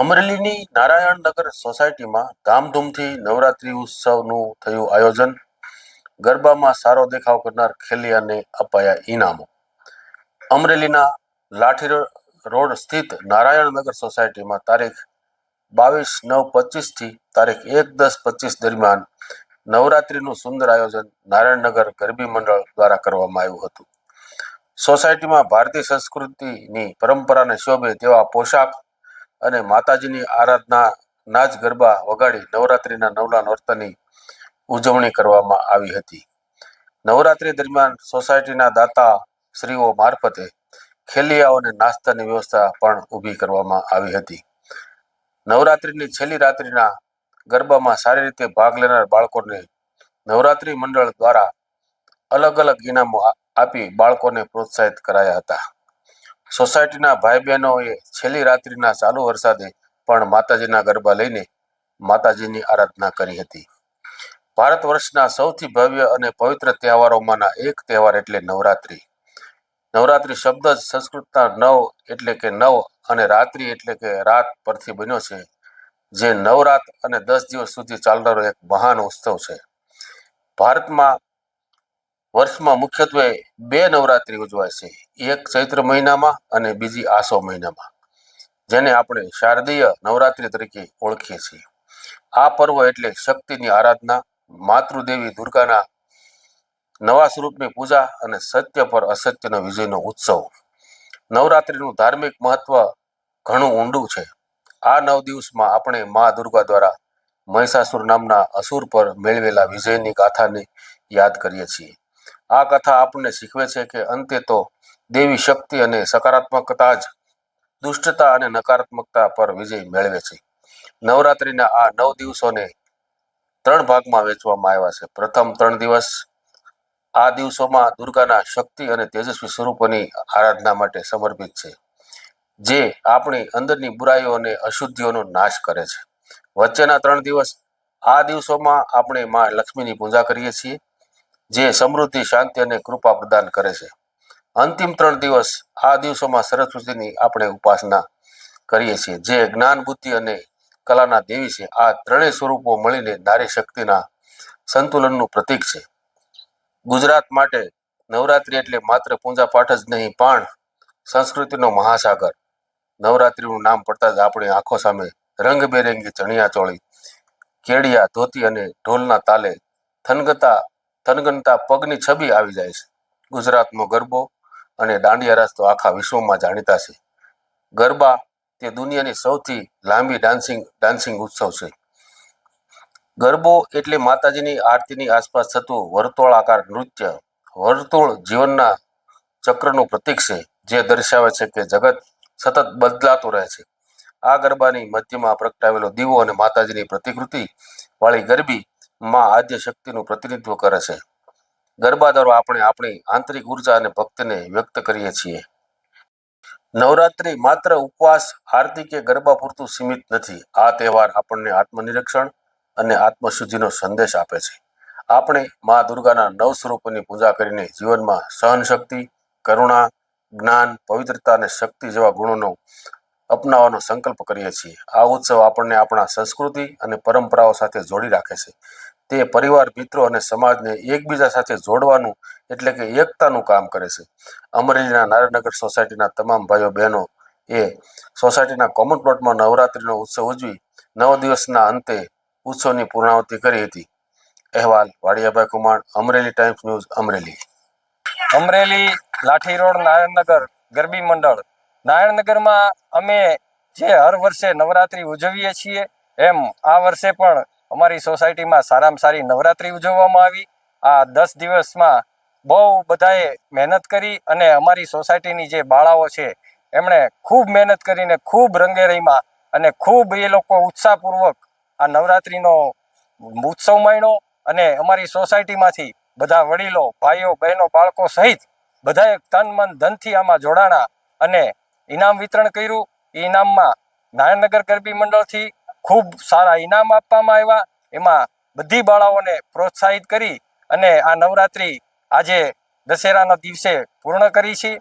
અમરેલીની નારાયણનગર સોસાયટીમાં ધામધૂમથી નવરાત્રી ઉત્સવનું થયું આયોજન. ગરબામાં સારો દેખાવ કરનાર ખેલિયાને અપાયા ઇનામો અમરેલીના લાઠી રોડ સ્થિત નારાયણનગર સોસાયટીમાં તારીખ બાવીસ નવ પચીસથી તારીખ એક દસ પચીસ દરમિયાન નવરાત્રીનું સુંદર આયોજન નારાયણનગર ગરબી મંડળ દ્વારા કરવામાં આવ્યું હતું. સોસાયટીમાં ભારતીય સંસ્કૃતિની પરંપરાને શોભે તેવા પોશાક અને માતાજીની આરાધના નાચ ગરબા વગાડી નવરાત્રિના નવલા નોરતાની ઉજવણી કરવામાં આવી હતી. નવરાત્રી દરમિયાન સોસાયટીના દાતા શ્રીઓ મારફતે ખેલિયાઓને નાસ્તાની વ્યવસ્થા પણ ઊભી કરવામાં આવી હતી. નવરાત્રિની છેલ્લી રાત્રિના ગરબામાં સારી રીતે ભાગ લેનાર બાળકોને નવરાત્રિ મંડળ દ્વારા અલગ અલગ ઇનામો આપી બાળકોને પ્રોત્સાહિત કરાયા હતા. સોસાયટીના ભાઈ બહેનોએ છેલ્લી રાત્રિના ચાલુ વરસાદે પણ માતાજીના ગરબા લઈને માતાજીની આરાધના કરી હતી. ભારત વર્ષના સૌથી ભવ્ય અને પવિત્ર તહેવારોમાંના એક તહેવાર એટલે નવરાત્રિ. નવરાત્રિ શબ્દ જ સંસ્કૃતના નવ એટલે કે નવ અને રાત્રિ એટલે કે રાત પરથી બન્યો છે, જે નવરાત અને દસ દિવસ સુધી ચાલનારો એક મહાન ઉત્સવ છે. ભારતમાં વર્ષમાં મુખ્યત્વે બે નવરાત્રી ઉજવાય છે. એક ચૈત્ર મહિનામાં અને બીજી આસો મહિનામાં, જેને આપણે શારદીય નવરાત્રી તરીકે ઓળખીએ છીએ. આ પર્વ એટલે શક્તિની આરાધના, માતૃદેવી દુર્ગાના નવા સ્વરૂપની પૂજા અને સત્ય પર અસત્યનો વિજયનો ઉત્સવ. નવરાત્રીનું ધાર્મિક મહત્વ ઘણું ઊંડું છે. આ નવ દિવસમાં આપણે મા દુર્ગા દ્વારા મહિષાસુર નામના અસુર પર મેળવેલા વિજયની ગાથાને યાદ કરીએ છીએ. આ કથા આપણને શીખવે છે કે અંતે તો દેવી શક્તિ અને સકારાત્મકતા જ દુષ્ટતા અને નકારાત્મકતા પર વિજય મેળવે છે. નવરાત્રિના આ નવ દિવસોને ત્રણ ભાગમાં વેચવામાં આવ્યા છે. પ્રથમ ત્રણ દિવસ આ દિવસોમાં દુર્ગાના શક્તિ અને તેજસ્વી સ્વરૂપોની આરાધના માટે સમર્પિત છે, જે આપણી અંદરની બુરાઈઓ અને અશુદ્ધિઓનો નાશ કરે છે. વચ્ચેના ત્રણ દિવસ આ દિવસોમાં આપણે માં લક્ષ્મીની પૂજા કરીએ છીએ. જે સમૃદ્ધિ, શાંતિ અને કૃપા પ્રદાન કરે છે. અંતિમ ત્રણ દિવસ આ દિવસોમાં સરસ્વતીની આપણે ઉપાસના કરીએ છીએ. જે જ્ઞાન, બુદ્ધિ અને કલાના દેવી છે, આ ત્રણેય સ્વરૂપો મળીને નારી શક્તિના સંતુલનનું પ્રતીક છે. ગુજરાત માટે નવરાત્રી એટલે માત્ર પૂજા પાઠ જ નહીં, પણ સંસ્કૃતિનો મહાસાગર. નવરાત્રીનું નામ પડતા જ આપણી આંખો સામે રંગબેરંગી ચણિયા ચોળી કેડિયા ધોતી અને ઢોલના તાલે થનગતા થનગનતા પગની છબી આવી જાય છે. ગુજરાતનો ગરબો અને દાંડિયા રાસ તો આખા વિશ્વમાં જાણીતા છે. ગરબા તે દુનિયાની સૌથી લાંબી ડાન્સિંગ ડાન્સિંગ ઉત્સવ છે. ગરબો એટલે માતાજીની આરતીની આસપાસ થતું વર્તુળાકાર નૃત્ય, વર્તુળ જીવનના ચક્રનું પ્રતીક છે, જે દર્શાવે છે કે જગત સતત બદલાતું રહે છે. આ ગરબાની મધ્યમાં પ્રગટાવેલો દીવો અને માતાજીની પ્રતિકૃતિ વાળી ગરબી માં આદ્ય શક્તિનું પ્રતિનિધિત્વ કરે છે. ગરબા દ્વારા આપણે આપણી આંતરિક ઊર્જા અને ભક્તિને વ્યક્ત કરીએ છીએ. નવરાત્રી માત્ર ઉપવાસ આરતી કે ગરબા પૂરતું સીમિત નથી. આ તહેવાર આપણને આત્મનિરીક્ષણ અને આત્મશુદ્ધિનો સંદેશ આપે છે. આપણે મા દુર્ગાના નવ સ્વરૂપોની પૂજા કરીને જીવનમાં સહનશક્તિ, કરુણા, જ્ઞાન, પવિત્રતા અને શક્તિ જેવા ગુણોનો અપનાવવાનો સંકલ્પ કરીએ છીએ. આ ઉત્સવ આપણને આપણા સંસ્કૃતિ અને પરંપરાઓ સાથે જોડી રાખે છે. તે પરિવાર, મિત્રો અને સમાજને એકબીજા સાથે જોડવાનું એટલે કે એકતાનું કામ કરે છે. અમરેલીના નારાયણનગર સોસાયટીના તમામ ભાઈઓ બહેનો એ સોસાયટીના કોમન પ્લોટમાં નવરાત્રીનો ઉત્સવ ઉજવી નવ દિવસના અંતે ઉત્સવની પૂર્ણાહુતિ કરી હતી. અહેવાલ, Vadiyabhai Kumar, Amreli Times News, Amreli. Amreli, Lathi road, Narayannagar, ગરબી મંડળ. નારાયણનગરમાં અમે જે હર વર્ષે નવરાત્રિ ઉજવીએ છીએ, એમ આ વર્ષે પણ અમારી સોસાયટીમાં સારામાં સારી નવરાત્રી ઉજવવામાં આવી. આ દસ દિવસમાં બહુ બધાએ મહેનત કરી અને અમારી સોસાયટીની જે બાળાઓ છે, એમણે ખૂબ મહેનત કરીને ખૂબ રંગેરીમાં અને ખૂબ એ લોકો ઉત્સાહપૂર્વક આ નવરાત્રિનો ઉત્સવ માણ્યો અને અમારી સોસાયટીમાંથી બધા વડીલો, ભાઈઓ, બહેનો, બાળકો સહિત બધાએ તન, મન, ધનથી આમાં જોડાણા અને ઇનામ વિતરણ કર્યું. એ ઇનામમાં નારાયણનગર ગરબી મંડળથી ખૂબ સારા ઇનામ આપવામાં આવ્યા. એમાં બધી બાળાઓને પ્રોત્સાહિત કરી અને આ નવરાત્રિ આજે દશેરાના દિવસે પૂર્ણ કરી છે.